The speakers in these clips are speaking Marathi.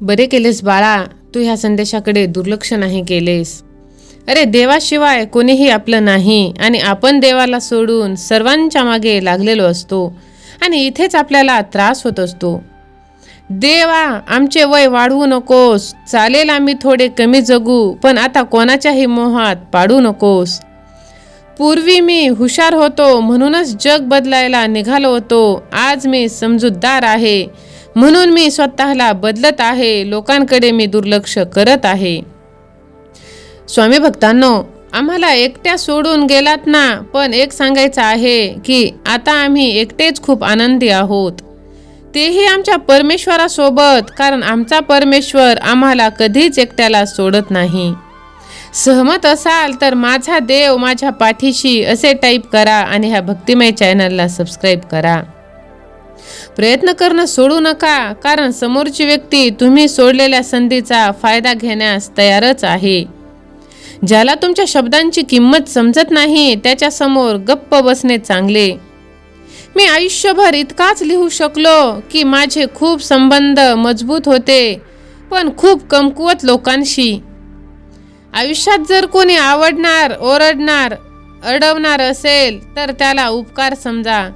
बरे केलेस बाळा तू ह्या संदेशाकडे दुर्लक्ष नाही केलेस. अरे देवाशिवाय कोणीही आपलं नाही आणि आपण देवाला सोडून सर्वांच्या मागे लागलेलो असतो आणि इथेच आपल्याला त्रास होत असतो. देवा आमचे वय वाढवू नकोस. चालेल आम्ही थोडे कमी जगू पण आता कोणाच्याही मोहात पाडू नकोस. पूर्वी मी हुशार होतो म्हणूनच जग बदलायला निघालो होतो. आज मी समजूतदार आहे. म्हणून मी स्वतःला बदलत आहे. लोकांकडे मी दुर्लक्ष करत आहे. स्वामी भक्तांनो आम्हाला एकट्या सोडून गेलात ना पण एक सांगायचं आहे की आता आम्ही एकटेच खूप आनंदी आहोत. तेही आमच्या परमेश्वरासोबत कारण आमचा परमेश्वर आम्हाला कधीच एकट्याला सोडत नाही. सहमत असाल तर माझा देव माझ्या पाठीशी असे टाईप करा आणि ह्या भक्तिमय चॅनलला सबस्क्राईब करा. प्रयत्न करणं सोडू नका कारण समोरची व्यक्ती तुम्ही सोडलेल्या संधीचा फायदा घेण्यास तयारच आहे. ज्याला तुमच्या शब्दांची किंमत समजत नाही त्याच्यासमोर गप्प बसणे चांगले. मी आयुष्यभर इतकाच लिहू शकलो की माझे खूप संबंध मजबूत होते पण खूप कमकुवत लोकांशी. आयुष्यात जर कोणी आवडणार ओरडणार अडवणार असेल तर त्याला उपकार समजा.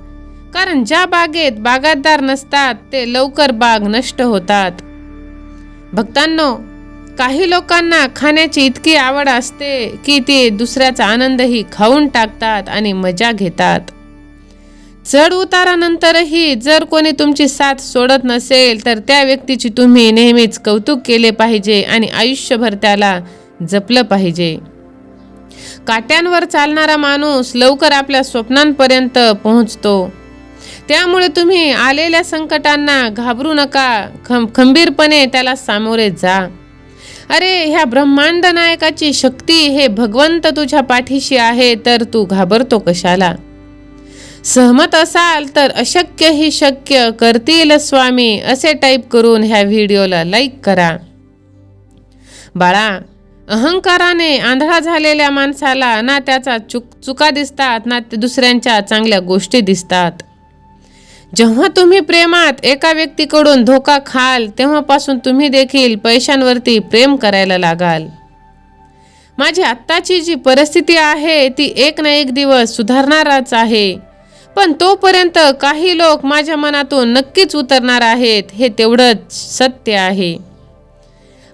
कारण ज्या बागेत बागायतदार नसतात ते लवकर बाग नष्ट होतात. भक्तांनो काही लोकांना खाण्याची इतकी आवड असते की ते दुसऱ्याचा आनंदही खाऊन टाकतात आणि मजा घेतात. चढ उतारानंतरही जर कोणी तुमची साथ सोडत नसेल तर त्या व्यक्तीची तुम्ही नेहमीच कौतुक केले पाहिजे आणि आयुष्यभर त्याला जपलं पाहिजे. काट्यांवर चालणारा माणूस लवकर आपल्या स्वप्नांपर्यंत पोहोचतो. त्यामुळे तुम्ही आलेल्या संकटांना घाबरू नका. खं खंबीरपणे त्याला सामोरे जा. अरे ह्या ब्रह्मांड नायकाची शक्ती हे भगवंत तुझ्या पाठीशी आहे तर तू घाबरतो कशाला? सहमत असाल तर अशक्य ही शक्य करतील स्वामी असे टाईप करून ह्या व्हिडिओला लाईक करा. बाळा अहंकाराने आंधळा झालेल्या माणसाला ना त्याचा चुक चुका दिसतात ना ते दुसऱ्यांच्या चांगल्या गोष्टी दिसतात. जेव्हा तुम्ही प्रेमात एका व्यक्तीकडून धोका खाल तेव्हापासून तुम्ही देखील पैशांवरती प्रेम करायला लागाल. माझी आत्ताची जी परिस्थिती आहे ती एक ना एक दिवस सुधारणारच आहे. पण तोपर्यंत काही लोक माझ्या मनातून नक्कीच उतरणार आहेत हे तेवढंच सत्य आहे.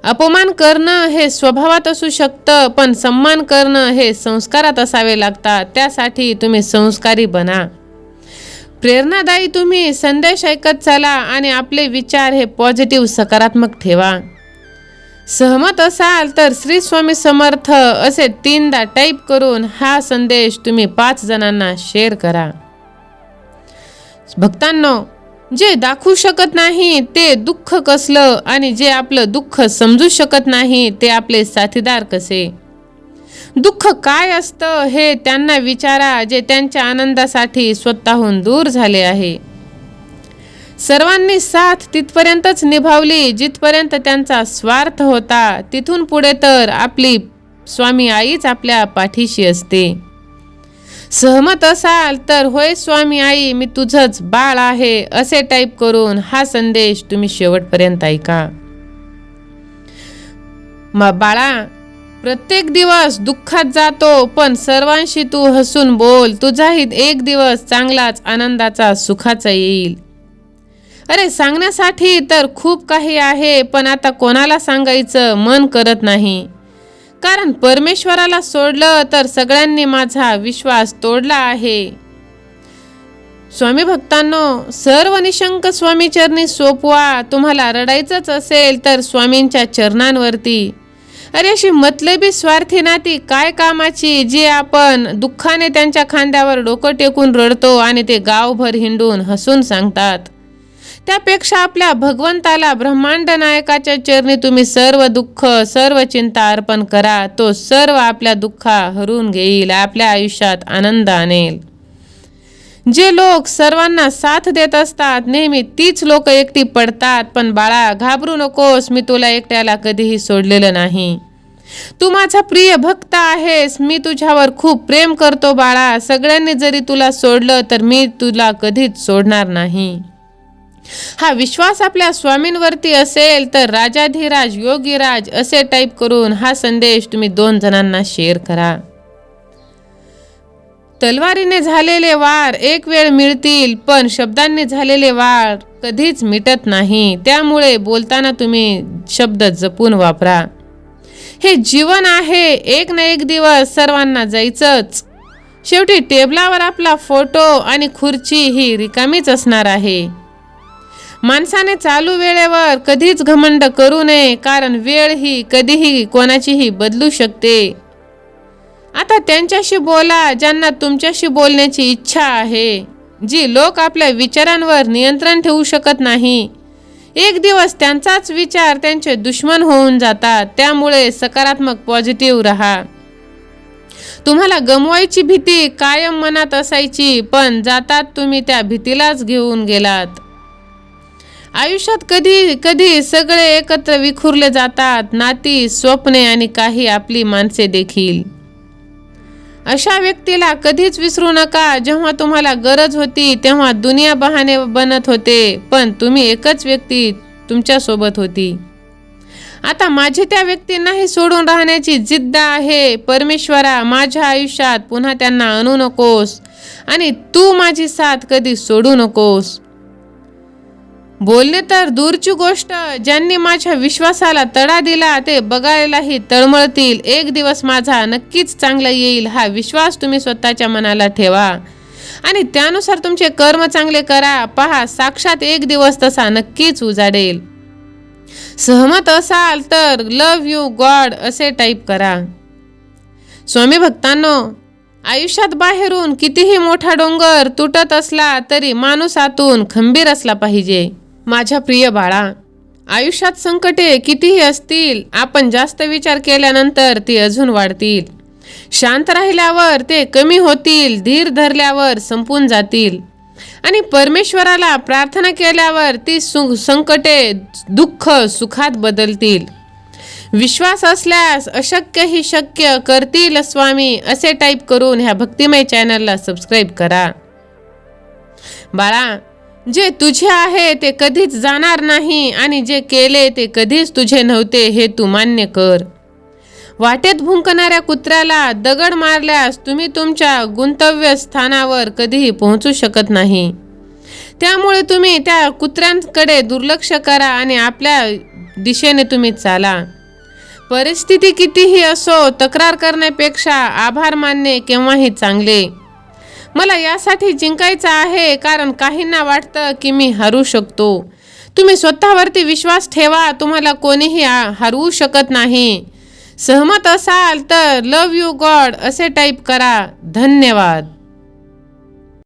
अपमान करणं हे स्वभावात असू शकतं पण सन्मान करणं हे संस्कारात असावे लागतात त्यासाठी तुम्ही संस्कारी बना. प्रेरणादायी तुम्ही संदेश ऐकत चला आणि आपले विचार हे पॉझिटिव्ह सकारात्मक ठेवा. सहमत असाल तर श्री स्वामी समर्थ असे तीनदा टाईप करून हा संदेश तुम्ही पाच जणांना शेअर करा. भक्तांनो जे दाखवू शकत नाही ते दुःख कसलं आणि जे आपलं दुःख समजू शकत नाही ते आपले साथीदार कसे? दुःख काय असतं हे त्यांना विचारा जे त्यांच्या आनंदासाठी स्वतःहून दूर झाले आहे. सर्वांनी साथ तिथपर्यंतच निभावली जिथपर्यंत त्यांचा स्वार्थ होता तिथून पुढे तर आपली स्वामी आईच आपल्या पाठीशी असते. सहमत असाल तर होय स्वामी आई मी तुझंच बाळ आहे असे टाईप करून हा संदेश तुम्ही शेवटपर्यंत ऐका. मा बाळा प्रत्येक दिवस दुःखात जातो पण सर्वांशी तू हसून बोल. तुझाही एक दिवस चांगलाच आनंदाचा सुखाचा येईल. अरे सांगण्यासाठी तर खूप काही आहे पण आता कोणाला सांगायचं मन करत नाही. कारण परमेश्वराला सोडलं तर सगळ्यांनी माझा विश्वास तोडला आहे. स्वामी भक्तांनो सर्व निशंक स्वामी चरणी सोपवा. तुम्हाला रडायचंच असेल तर स्वामींच्या चरणांवरती अरे अशी मतलबी स्वार्थी नाती काय कामाची? जी आपण दुःखाने त्यांच्या खांद्यावर डोकं टेकून रडतो आणि ते गावभर हिंडून हसून सांगतात. त्यापेक्षा आपल्या भगवंताला ब्रह्मांड नायकाच्या चरणी तुम्ही सर्व दुःख सर्व चिंता अर्पण करा. तो सर्व आपल्या दुःखा हरून घेईल आपल्या आयुष्यात आनंद आणेल. जे लोक सर्वांना साथ देत असतात नेहमी तीच लोक एकटी पडतात. पण बाळा घाबरू नकोस मी तुला एकट्याला कधीही सोडलेलं नाही. तू माझा प्रिय भक्त आहेस. मी तुझ्यावर खूप प्रेम करतो बाळा. सगळ्यांनी जरी तुला सोडलं तर मी तुला कधीच सोडणार नाही. हा विश्वास आपल्या स्वामींवरती असेल तर राजाधिराज योगीराज असे टाईप करून हा संदेश तुम्ही दोन जणांना शेअर करा. तलवारीने झालेले वार एक वेळ मिळतील पण शब्दांनी झालेले वार कधीच मिटत नाही. त्यामुळे बोलताना तुम्ही शब्द जपून वापरा. हे जीवन आहे. एक ना एक दिवस सर्वांना जायचंच. शेवटी टेबलावर आपला फोटो आणि खुर्ची ही रिकामीच असणार आहे. माणसाने चालू वेळेवर कधीच घमंड करू नये कारण वेळ ही कधीही कोणाचीही बदलू शकते. आता त्यांच्याशी बोला ज्यांना तुमच्याशी बोलण्याची इच्छा आहे. जी लोक आपल्या विचारांवर नियंत्रण ठेवू शकत नाही. एक दिवस त्यांचाच विचार त्यांचे दुश्मन होऊन जातात त्यामुळे सकारात्मक पॉझिटिव्ह राहा. तुम्हाला गमवायची भीती कायम मनात असायची पण जातात तुम्ही त्या भीतीलाच घेऊन गेलात. आयुष्यात कधी कधी सगळे एकत्र विखुरले जातात नाती स्वप्ने आणि काही आपली माणसे देखील. अशा व्यक्तीला कधीच विसरू नका. जेव्हा तुम्हाला गरज होती तेव्हा दुनिया बहाने बनत होते पण तुम्ही एकच व्यक्ती तुमच्यासोबत होती. आता माझी त्या व्यक्तींनाही सोडून राहण्याची जिद्द आहे. परमेश्वरा माझ्या आयुष्यात पुन्हा त्यांना आणू नकोस आणि तू माझी साथ कधी सोडू नकोस. बोलणे तर दूरची गोष्ट. ज्यांनी माझ्या विश्वासाला तडा दिला ते बघायलाही तळमळतील. एक दिवस माझा नक्कीच चांगला येईल हा विश्वास तुम्ही स्वतःच्या मनाला ठेवा. आणि त्यानुसार तुमचे कर्म चांगले करा. पहा साक्षात एक दिवस तसा नक्कीच उजाडेल. सहमत असाल तर लव यू गॉड असे टाईप करा. स्वामी भक्तांनो आयुष्यात बाहेरून कितीही मोठा डोंगर तुटत असला तरी माणूस आतून खंबीर असला पाहिजे. माझ्या प्रिय बाळा आयुष्यात संकटे कितीही असतील आपण जास्त विचार केल्यानंतर ती अजून वाढतील. शांत राहिल्यावर ते कमी होतील धीर धरल्यावर संपून जातील. आणि परमेश्वराला प्रार्थना केल्यावर ती सु संकटे दुःख सुखात बदलतील. विश्वास असल्यास अशक्य ही शक्य करतील स्वामी असे टाईप करून ह्या भक्तिमय चॅनलला सबस्क्राईब करा. बाळा जे तुझे आहे ते कधीच जाणार नाही आणि जे केले ते कधीच तुझे नव्हते हे तू मान्य कर. वाटेत भुंकणाऱ्या कुत्र्याला दगड मारल्यास तुम्ही तुमच्या गुंतव्य स्थानावर कधीही पोहोचू शकत नाही. त्यामुळे तुम्ही त्या कुत्र्यांकडे दुर्लक्ष करा आणि आपल्या दिशेने तुम्ही चाला. परिस्थिती कितीही असो तक्रार करण्यापेक्षा आभार मानणे केव्हाही चांगले. मला यासाठी जिंकायचं आहे कारण काहींना वाटतं की मी हरू शकतो. तुम्ही स्वतःवरती विश्वास ठेवा तुम्हाला कोणीही हरवू शकत नाही. सहमत असाल तर लव यू गॉड असे टाईप करा. धन्यवाद.